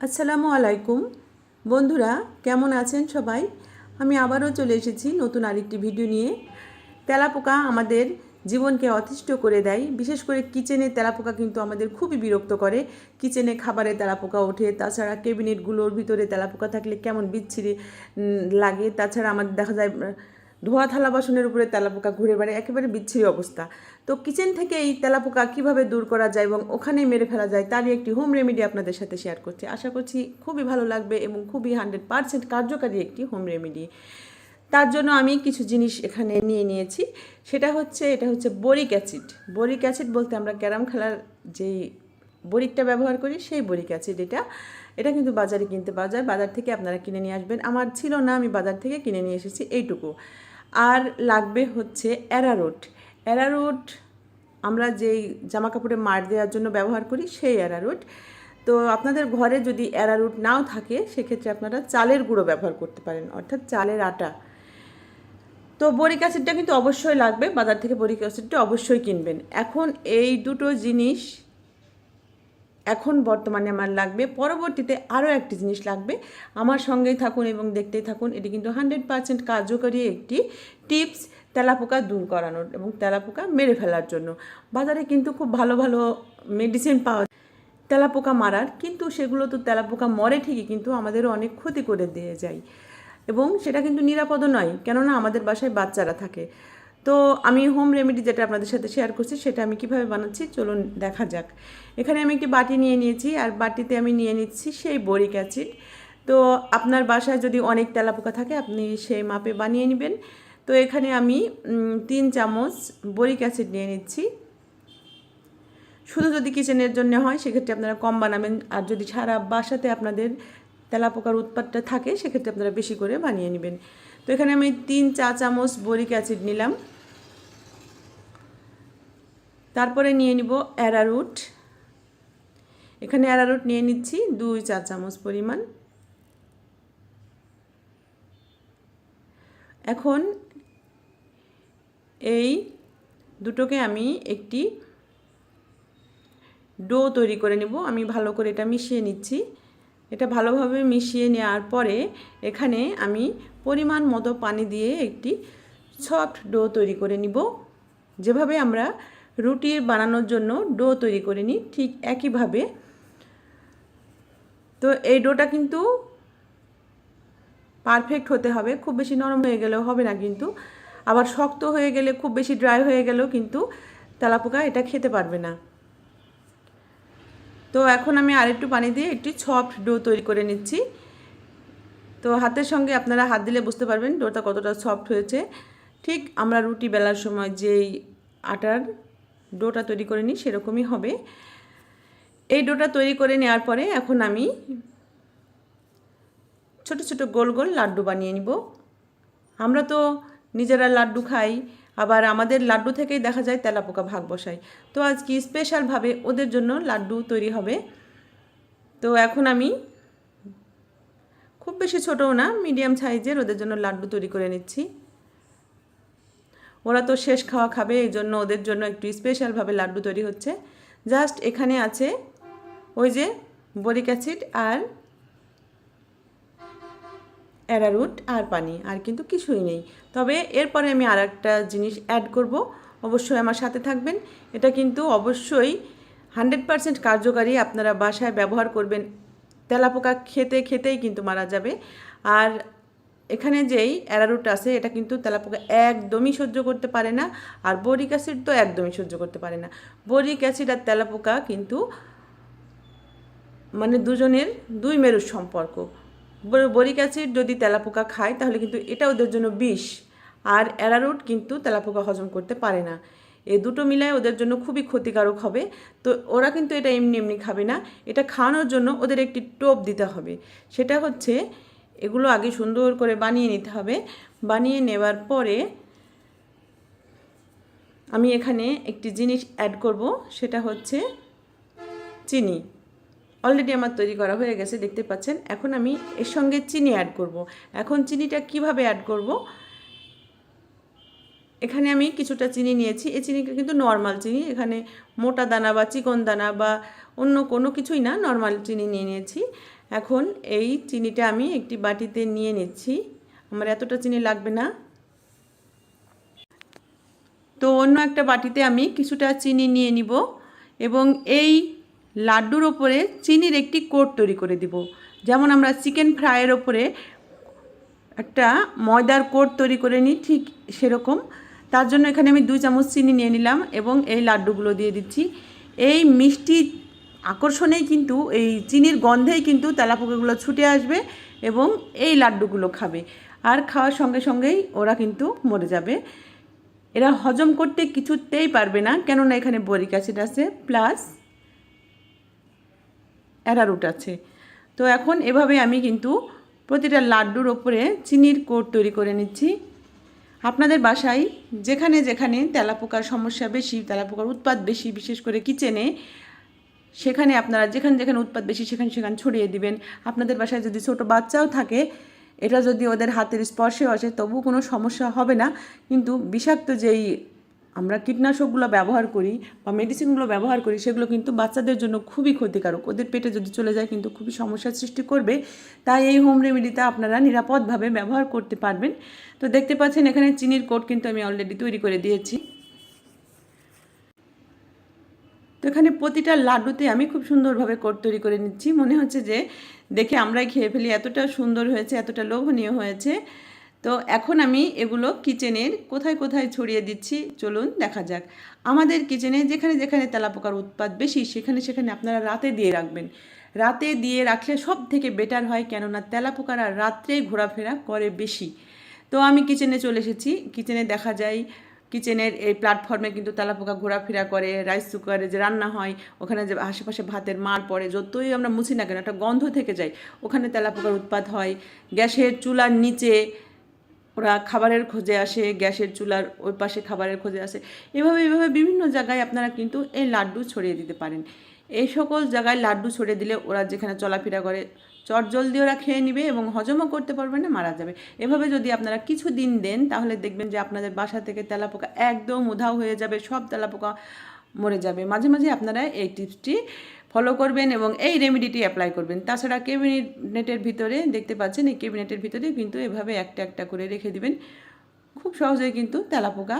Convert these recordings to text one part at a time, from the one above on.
আসসালামু আলাইকুম। বন্ধুরা, কেমন আছেন সবাই? আমি আবারও চলে এসেছি নতুন আরেকটি ভিডিও নিয়ে। তেলাপোকা আমাদের জীবনকে অতিষ্ঠ করে দেয়। বিশেষ করে কিচেনে তেলাপোকা কিন্তু আমাদের খুবই বিরক্ত করে। কিচেনে খাবারে তেলাপোকা ওঠে, তাছাড়া ক্যাবিনেটগুলোর ভিতরে তেলাপোকা থাকলে কেমন বিচ্ছিরি লাগে। তাছাড়া আমাদের দেখা যায় ধোয়া থালা বাসনের উপরে তেলাপোকা ঘুরে বেড়ায়, একেবারে বিচ্ছিরি অবস্থা। তো কিচেন থেকে এই তেলাপোকা কীভাবে দূর করা যায় এবং ওখানেই মেরে ফেলা যায় তারই একটি হোম রেমেডি আপনাদের সাথে শেয়ার করছি। আশা করছি খুবই ভালো লাগবে এবং খুবই হান্ড্রেড পারসেন্ট কার্যকারী একটি হোম রেমেডি। তার জন্য আমি কিছু জিনিস এখানে নিয়ে নিয়েছি। সেটা হচ্ছে, এটা হচ্ছে বরিক অ্যাসিড। বরিক অ্যাসিড বলতে আমরা ক্যারাম খেলার যেই বরিকটা ব্যবহার করি, সেই বরিক অ্যাসিড এটা। এটা কিন্তু বাজারে কিনতে পাওয়া যায়। বাজার থেকে আপনারা কিনে নিয়ে আসবেন। আমার ছিল না, আমি বাজার থেকে কিনে নিয়ে এসেছি এইটুকু। আর লাগবে হচ্ছে অ্যারারুট অ্যারারুট আমরা যেই জামা কাপড়ে মার দেওয়ার জন্য ব্যবহার করি সেই অ্যারারুট তো আপনাদের ঘরে যদি অ্যারারুট নাও থাকে, সেক্ষেত্রে আপনারা চালের গুঁড়ো ব্যবহার করতে পারেন, অর্থাৎ চালের আটা। তো বরিক অ্যাসিডটা কিন্তু অবশ্যই লাগবে, বাজার থেকে বরিক অ্যাসিডটা অবশ্যই কিনবেন। এখন এই দুটো জিনিস এখন বর্তমানে আমার লাগবে, পরবর্তীতে আরও একটি জিনিস লাগবে। আমার সঙ্গেই থাকুন এবং দেখতেই থাকুন, এটি কিন্তু হান্ড্রেড পার্সেন্ট কার্যকরী একটি টিপস তেলাপোকা দূর করানোর এবং তেলাপোকা মেরে ফেলার জন্য। বাজারে কিন্তু খুব ভালো ভালো মেডিসিন পাওয়া তেলাপোকা মারার, কিন্তু সেগুলো তো তেলাপোকা মরে ঠিকই, কিন্তু আমাদেরও অনেক ক্ষতি করে দিয়ে যায়। এবং সেটা কিন্তু নিরাপদও নয়, কেননা আমাদের বাসায় বাচ্চারা থাকে। তো আমি হোম রেমেডি যেটা আপনাদের সাথে শেয়ার করছি, সেটা আমি কীভাবে বানাচ্ছি চলুন দেখা যাক। এখানে আমি একটি বাটি নিয়ে নিয়েছি, আর বাটিতে আমি নিয়ে নিচ্ছি সেই বরিক অ্যাসিড। তো আপনার বাসায় যদি অনেক তেলাপোকা থাকে, আপনি সেই মাপে বানিয়ে নেবেন। তো এখানে আমি তিন চামচ বরিক অ্যাসিড নিয়ে নিচ্ছি। শুধু যদি কিচেনের জন্য হয়, সেক্ষেত্রে আপনারা কম বানাবেন। আর যদি সারা বাসাতে আপনাদের তেলাপোকার উৎপাদটা থাকে, সেক্ষেত্রে আপনারা বেশি করে বানিয়ে নেবেন। তো এখানে আমি তিন চা চামচ বরিক অ্যাসিড নিলাম। তারপরে নিয়ে নিব অ্যারারুট এখানে অ্যারারুট নিয়ে নিচ্ছি দুই চা চামচ পরিমাণ। এখন এই দুটোকে আমি একটি ডো তৈরি করে নেব। আমি ভালো করে এটা মিশিয়ে নিচ্ছি। এটা ভালোভাবে মিশিয়ে নেওয়ার পরে এখানে আমি পরিমাণ মতো পানি দিয়ে একটি সফট ডো তৈরি করে নিব। যেভাবে আমরা রুটির বানানোর জন্য ডো তৈরি করে নিই, ঠিক একইভাবে। তো এই ডোটা কিন্তু পারফেক্ট হতে হবে, খুব বেশি নরম হয়ে গেলেও হবে না কিন্তু। আবার শক্ত হয়ে গেলে খুব বেশি ড্রাই হয়ে গেলেও কিন্তু তেলাপোকা এটা খেতে পারবে না। তো এখন আমি আরেকটু পানি দিয়ে একটি সফট ডো তৈরি করে নিচ্ছি। তো হাতের সঙ্গে আপনারা হাত দিলে বুঝতে পারবেন ডোটা কতটা সফট হয়েছে। ঠিক আমরা রুটি বেলার সময় যেই আটার ডোটা তৈরি করে নিই, সেরকমই হবে। এই ডোটা তৈরি করে নেওয়ার পরে এখন আমি ছোট ছোট গোল গোল লাড্ডু বানিয়ে নিব। আমরা তো নিজেরা লাড্ডু খাই, আবার আমাদের লাড্ডু থেকেই দেখা যায় তেলাপোকা ভাগ বসাই তো আজকে স্পেশালভাবে ওদের জন্য লাড্ডু তৈরি হবে। তো এখন আমি খুব বেশি ছোটও না মিডিয়াম সাইজের ওদের জন্য লাড্ডু তৈরি করে নিচ্ছি। ওরা তো শেষ খাওয়া খাবে, এই জন্য ওদের জন্য একটু স্পেশালভাবে লাড্ডু তৈরি হচ্ছে। জাস্ট এখানে আছে ওই যে বরিক অ্যাসিড আর অ্যারারুট আর পানি, আর কিন্তু কিছুই নেই। তবে এরপরে আমি আর একটা জিনিস অ্যাড করব, অবশ্যই আমার সাথে থাকবেন। এটা কিন্তু অবশ্যই হান্ড্রেড পারসেন্ট কার্যকারী, আপনারা বাসায় ব্যবহার করবেন। তেলাপোকা খেতে খেতেই কিন্তু মারা যাবে। আর এখানে যেই অ্যারারুট আছে, এটা কিন্তু তেলাপোকা একদমই সহ্য করতে পারে না আর বরিক অ্যাসিড তো একদমই সহ্য করতে পারে না। বরিক অ্যাসিড আর তেলাপোকা কিন্তু মানে দুজনের দুই মেরুর সম্পর্ক। বরিক অ্যাসিড যদি তেলাপোকা খায়, তাহলে কিন্তু এটা ওদের জন্য বিষ আর অ্যারারুট কিন্তু তেলাপোকা হজম করতে পারে না। এ দুটো মিলায় ওদের জন্য খুবই ক্ষতিকারক হবে। তো ওরা কিন্তু এটা এমনি এমনি খাবে না। এটা খাওয়ানোর জন্য ওদের একটি টোপ দিতে হবে। সেটা হচ্ছে এগুলো আগে সুন্দর করে বানিয়ে নিতে হবে। বানিয়ে নেওয়ার পরে আমি এখানে একটি জিনিস অ্যাড করব, সেটা হচ্ছে চিনি। অলরেডি আমার তৈরি করা হয়ে গেছে, দেখতে পাচ্ছেন। এখন আমি এর সঙ্গে চিনি অ্যাড করব। এখন চিনিটা কীভাবে অ্যাড করব? এখানে আমি কিছুটা চিনি নিয়েছি। এই চিনিটা কিন্তু নর্মাল চিনি। এখানে মোটা দানা বা চিকন দানা বা অন্য কোনো কিছুই না নর্মাল চিনি নিয়ে নিয়েছি। এখন এই চিনিটা আমি একটি বাটিতে নিয়ে নিচ্ছি। আমার এতটা চিনি লাগবে না। তো অন্য একটা বাটিতে আমি কিছুটা চিনি নিয়ে নিব এবং এই লাড্ডুর ওপরে চিনির একটি কোট তৈরি করে দিব। যেমন আমরা চিকেন ফ্রাইয়ের ওপরে একটা ময়দার কোট তৈরি করে নিই, ঠিক সেরকম। তার জন্য এখানে আমি দুই চামচ চিনি নিয়ে নিলাম এবং এই লাড্ডুগুলো দিয়ে দিচ্ছি। এই মিষ্টি আকর্ষণেই কিন্তু এই চিনির গন্ধেই কিন্তু তেলাপোকাগুলো ছুটে আসবে এবং এই লাড্ডুগুলো খাবে। আর খাওয়ার সঙ্গে সঙ্গেই ওরা কিন্তু মরে যাবে। এরা হজম করতে কিছুতেই পারবে না, কেননা এখানে বরিক অ্যাসিড আছে প্লাস অ্যারারুট আছে। তো এখন এভাবে আমি কিন্তু প্রতিটা লাড্ডুর ওপরে চিনির কোট তৈরি করে নিচ্ছি। আপনাদের বাসায় যেখানে যেখানে তেলাপোকার সমস্যা বেশি, তেলাপোকার উৎপাদ বেশি, বিশেষ করে কিচেনে সেখানে আপনারা যেখানে যেখানে উৎপাদ বেশি, সেখানে সেখানে ছড়িয়ে দিবেন। আপনাদের বাসায় যদি ছোট বাচ্চাও থাকে, এটা যদি ওদের হাতের স্পর্শে আসে তবু কোনো সমস্যা হবে না। কিন্তু বিষাক্ত যেই আমরা কীটনাশকগুলো ব্যবহার করি বা মেডিসিনগুলো ব্যবহার করি, সেগুলো কিন্তু বাচ্চাদের জন্য খুবই ক্ষতিকারক। ওদের পেটে যদি চলে যায়, কিন্তু খুবই সমস্যার সৃষ্টি করবে। তাই এই হোম রেমেডিটা আপনারা নিরাপদভাবে ব্যবহার করতে পারবেন। তো দেখতে পাচ্ছেন, এখানে চিনির কোট কিন্তু আমি অলরেডি তৈরি করে দিয়েছি তো এখানে প্রতিটা লাড্ডুতে আমি খুব সুন্দরভাবে কোট তৈরি করে নিচ্ছি। মনে হচ্ছে যে দেখে আমরাই খেয়ে ফেলি, এতটা সুন্দর হয়েছে, এতটা লোভনীয় হয়েছে। তো এখন আমি এগুলো কিচেনের কোথায় কোথায় ছড়িয়ে দিচ্ছি চলুন দেখা যাক। আমাদের কিচেনে যেখানে যেখানে তেলাপোকার উৎপাদ বেশি, সেখানে সেখানে আপনারা রাতে দিয়ে রাখবেন। রাতে দিয়ে রাখলে সব থেকে বেটার হয় কেননা তেলাপোকারা রাত্রেই ঘোরাফেরা করে বেশি। তো আমি কিচেনে চলে এসেছি। কিচেনে দেখা যায় কিচেনের এই প্ল্যাটফর্মে কিন্তু তেলাপোকা ঘোরাফেরা করে রাইস কুকারে যে রান্না হয়, ওখানে যে আশেপাশে ভাতের মার পড়ে, যতই আমরা মুছি না কেন, একটা গন্ধ থেকে যায়, ওখানে তেলাপোকার উৎপাদ হয়। গ্যাসের চুলার নিচে ওরা খাবারের খোঁজে আসে, গ্যাসের চুলার ওই পাশে খাবারের খোঁজে আসে। এভাবে এভাবে বিভিন্ন জায়গায় আপনারা কিন্তু এই লাড্ডু ছড়িয়ে দিতে পারেন। এই সকল জায়গায় লাড্ডু ছড়িয়ে দিলে ওরা যেখানে চলাফেরা করে চট জলদি ওরা খেয়ে নিবে এবং হজমও করতে পারবে না, মারা যাবে। এভাবে যদি আপনারা কিছু দিন দেন, তাহলে দেখবেন যে আপনাদের বাসা থেকে তেলাপোকা একদম উধাও হয়ে যাবে, সব তেলাপোকা মরে যাবে। মাঝে মাঝে আপনারা এই টিপসটি ফলো করবেন এবং এই রেমেডিটি অ্যাপ্লাই করবেন। তাছাড়া ক্যাবিনেটের ভিতরে দেখতে পাচ্ছেন, এই ক্যাবিনেটের ভিতরে কিন্তু এভাবে একটা একটা করে রেখে দিবেন। খুব সহজেই কিন্তু তেলাপোকা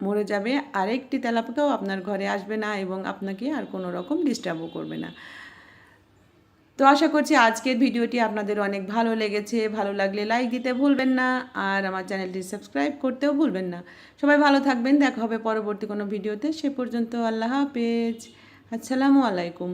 মরে যাবে। আরেকটি তেলাপোকাও আপনার ঘরে আসবে না এবং আপনাকে আর কোনো রকম ডিস্টার্বও করবে না। তো আশা করছি আজকের ভিডিওটি আপনাদের অনেক ভালো লেগেছে, ভালো লাগলে লাইক দিতে ভুলবেন না আর আমার চ্যানেলটি সাবস্ক্রাইব করতেও ভুলবেন না। সবাই ভালো থাকবেন, দেখা হবে পরবর্তী কোনো ভিডিওতে, সে পর্যন্ত আল্লাহ হাফেজ। আসসালামু আলাইকুম।